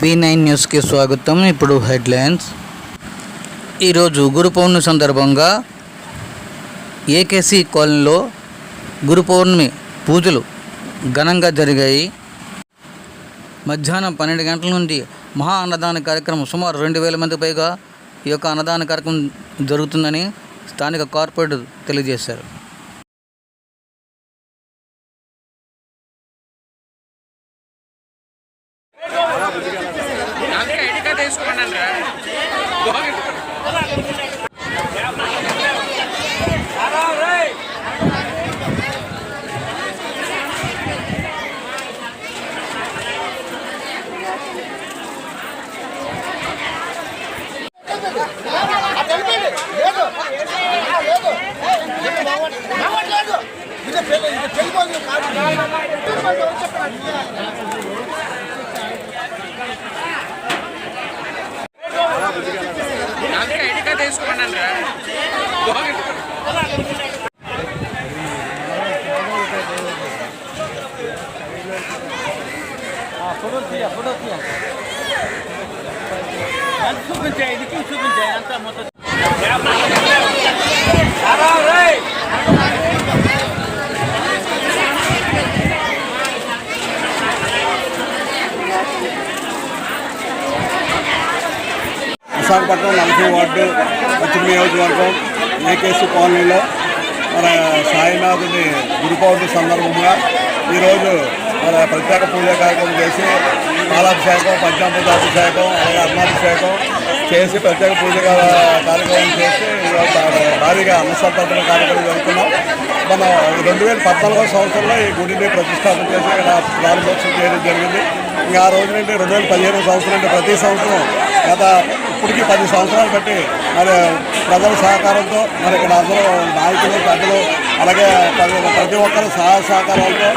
B nine న్యూస్కి స్వాగతం. ఇప్పుడు హెడ్లైన్స్. ఈరోజు గురు పౌర్ణమి సందర్భంగా ఏకేసీ కాలనీలో గురు పౌర్ణమి పూజలు ఘనంగా జరిగాయి. మధ్యాహ్నం పన్నెండు గంటల నుండి మహా అన్నదాన కార్యక్రమం సుమారు రెండు వేల మంది పైగా ఈ యొక్క అన్నదాన కార్యక్రమం జరుగుతుందని స్థానిక కార్పొరేటర్ తెలియజేశారు. అందుకే ఐడి కార్డ్ వేసుకోమన్నాను రా అందుకే ఐడి కార్డ్ వేసుకోమన్నాను రా చూపించే ఇది చూపించే అంతా మొత్తం విశాఖపట్నం నలభై వార్డు పశ్చిమ నియోజకవర్గం ఏకేసి కాలనీలో మన సాయినాథుని గురు పౌర్ణమి సందర్భంగా ఈరోజు మన ప్రత్యేక పూజ కార్యక్రమం చేసి పాలాభిషేకం పంచామృతాభిషేకం అలాగే అన్నాభిషేకం చేసి ప్రత్యేక పూజ కార్యక్రమం చేసి భారీగా అన్నసంతర్పణ కార్యక్రమం జరుగుతున్నాం. మనం రెండు వేల పద్నాలుగో సంవత్సరంలో ఈ గుడిని ప్రతిష్టాపన చేసి ఇక్కడ ప్రారంభోత్సవం చేయడం జరిగింది. ఇంకా ఆ రోజు నుండి రెండు వేల పదిహేను సంవత్సరం అంటే ప్రతి సంవత్సరం గత ఇప్పటికీ పది సంవత్సరాలు బట్టి మరి ప్రజల సహకారంతో మరి ఇక్కడ అందరూ నాయకులు పెద్దలు అలాగే ప్రతి ప్రతి ఒక్కరు సహాయ సహకారాలతో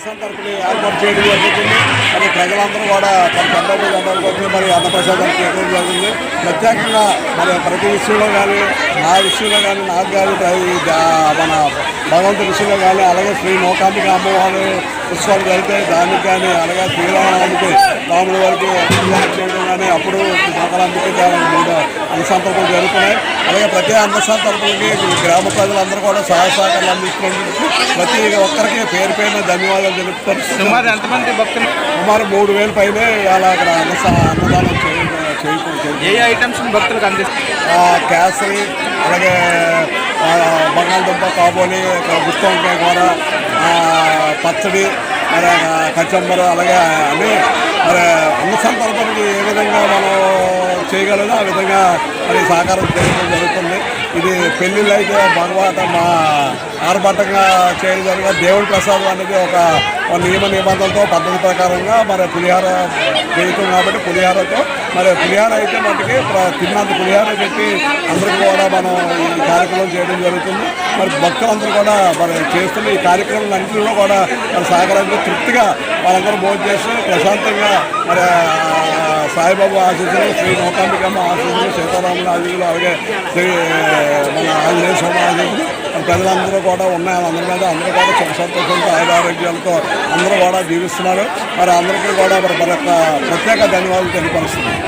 అమ్మా కుమ్మలాట్లొద్దు ఏర్పాటు చేయడం జరుగుతుంది. మరి ప్రజలందరూ కూడా తన సందర్భ జెండాలు మరి అన్నప్రసాదాలు చేయడం జరుగుతుంది. ప్రత్యేకంగా మరి ప్రతి విషయంలో కానీ నా విషయంలో కానీ నాకు కానీ మన భగవంతుడి విషయంలో కానీ అలాగే శ్రీ మోకాంబిక అమ్మవారి ఉత్సవాలు జరిగితే దానికి కానీ అలాగే శ్రీరామానికి రాముడి వారికి చేయడం కానీ అప్పుడు మోకాంబిక మూడు అన్నసంతర్పణలు జరుగుతున్నాయి. అలాగే ప్రతి అన్నసంతర్పణకి గ్రామ ప్రజలందరూ కూడా సహాయ సహకారాలు అందిస్తున్నందుకు ప్రతి ఒక్కరికి పేరు పేరున ధన్యవాదాలు తెలుపుతారు. సుమారు ఎంతమంది భక్తులు? సుమారు మూడు వేల పైనే అలా అక్కడ అన్న అన్నదానం చేయకూడదు ఏ ఐటమ్స్ భక్తులకు అందిస్తారు? కేసరి అలాగే బంగాళదుంప కాబోలి గుత్తి వంకాయ కూర పచ్చడి మరి ఆ, కచ్చంబరు అలాగే అన్నీ మరి అన్న సందర్భానికి ఏ విధంగా మనం చేయగలదో ఆ విధంగా మరి సహకారం చేయడం జరుగుతుంది. ఇది పెళ్ళిళ్ళు అయితే భగవాత మా ఆర్భాటంగా చేయడం జరిగిన దేవుడి ప్రసాదం అనేది ఒక నియమ నిబంధనలతో పద్ధతి ప్రకారంగా మరి పులిహార చేయుతాం కాబట్టి పులిహారతో. మరి పులిహార అయితే మనకి తిన్నంత పులిహార పెట్టి అందరికీ కూడా మనం ఈ కార్యక్రమం చేయడం జరుగుతుంది. మరి భక్తులందరూ కూడా మరి చేస్తున్న ఈ కార్యక్రమం అన్నింటిలో కూడా మరి సహకారంతో తృప్తిగా వాళ్ళందరూ భోజనం చేస్తూ ప్రశాంతంగా మరి సాయిబాబా ఆశీస్సులు శ్రీ నౌకాంబికమ్మ ఆశీస్సులు సీతారాముల ఆశీస్సులు అలాగే శ్రీ మన ఆంజనేయ స్వామి ఆశీస్సులు. ప్రజలందరూ కూడా ఉన్నాయి. అందరి మీద అందరూ కూడా సుఖ సంతోషంతో ఆరోగ్యాలతో అందరూ కూడా జీవిస్తున్నారు. మరి అందరికీ కూడా మరి మన ప్రత్యేక ధన్యవాదాలు తెలియపరుస్తున్నాం